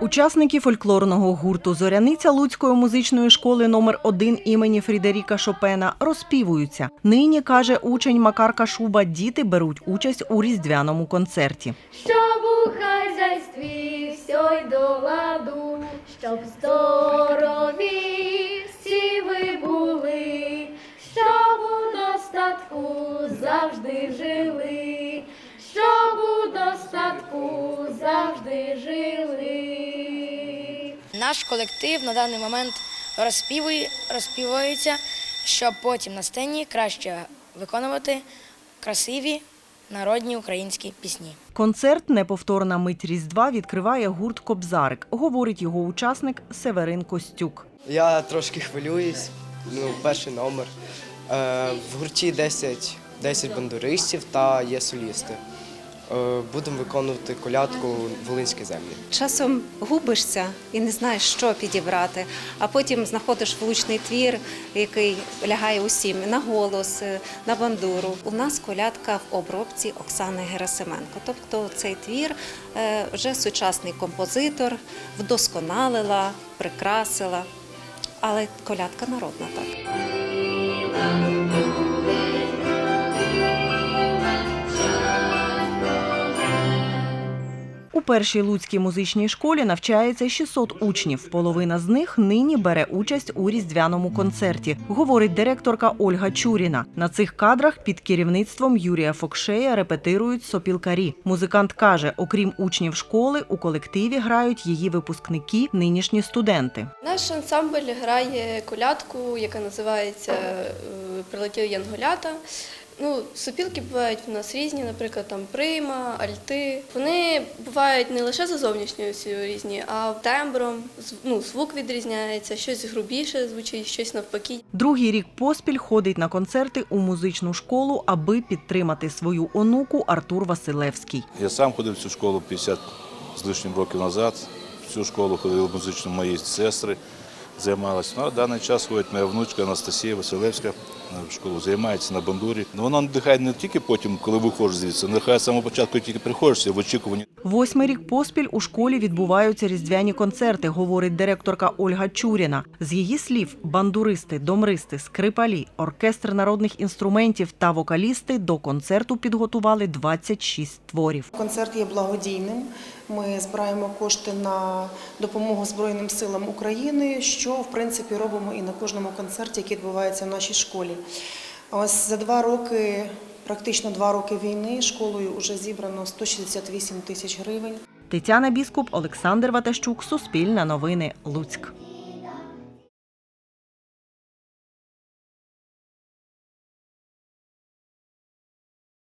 Учасники фольклорного гурту Зоряниця Луцької музичної школи номер 1 імені Фрідеріка Шопена розпівуються. Нині каже учень Макар Кашуба, діти беруть участь у різдвяному концерті. Щоб у хазяйстві все й до ладу, щоб здорові всі ви були, щоб у достатку завжди жили, щоб у достатку Наш колектив на даний момент розпівує, розпівується, щоб потім на сцені краще виконувати красиві народні українські пісні. Концерт Неповторна мить Різдва відкриває гурт Кобзарик, говорить його учасник Северин Костюк. Я трошки хвилююсь. Ну, перший номер. Е, в гурті 10, 10 бандуристів та є солісти. Е, будемо виконувати колядку Волинські землі. Часом губишся і не знаєш, що підібрати, а потім знаходиш влучний твір, який лягає усім на голос, е, на бандуру. У нас колядка в обробці Оксани Герасименко. Тобто цей твір е, вже сучасний композитор вдосконалила, прикрасила. Але колядка народна так. У першій луцькій музичній школі навчається 600 учнів. Половина з них нині бере участь у різдвяному концерті, говорить директорка Ольга Чуріна. На цих кадрах під керівництвом Юрія Фокшея репетирують сопілкарі. Музикант каже, окрім учнів школи, у колективі грають її випускники, нинішні студенти. Наш ансамбль грає колядку, яка називається е, Прилетіли янголята. Ну, сопілки бувають у нас різні, наприклад, там прима, альти. Вони бувають не лише за зовнішньою різні, а тембром. Ну, звук відрізняється, щось грубіше звучить, щось навпаки. Другий рік поспіль ходить на концерти у музичну школу, аби підтримати свою онуку Артур Василевський. Я сам ходив в цю школу 50 з лишнім років назад. В цю школу ходили музично мої сестри, займалися. На даний час ходить моя внучка Анастасія Василевська в школу, займається на бандурі. Ну, Вона надихає не тільки потім, коли виходиш звідси, надихає з самого початку, тільки приходишся в очікуванні. Восьмий рік поспіль у школі відбуваються різдвяні концерти, говорить директорка Ольга Чуріна. З її слів, бандуристи, домристи, скрипалі, оркестр народних інструментів та вокалісти до концерту підготували 26 творів. Концерт є благодійним. Ми збираємо кошти на допомогу Збройним силам України, що в принципі робимо і на кожному концерті, який відбувається в нашій школі. Ось за два роки, практично два роки війни, школою вже зібрано 168 тисяч гривень. Тетяна Біскуп, Олександр Ватащук, Суспільне новини, Луцьк.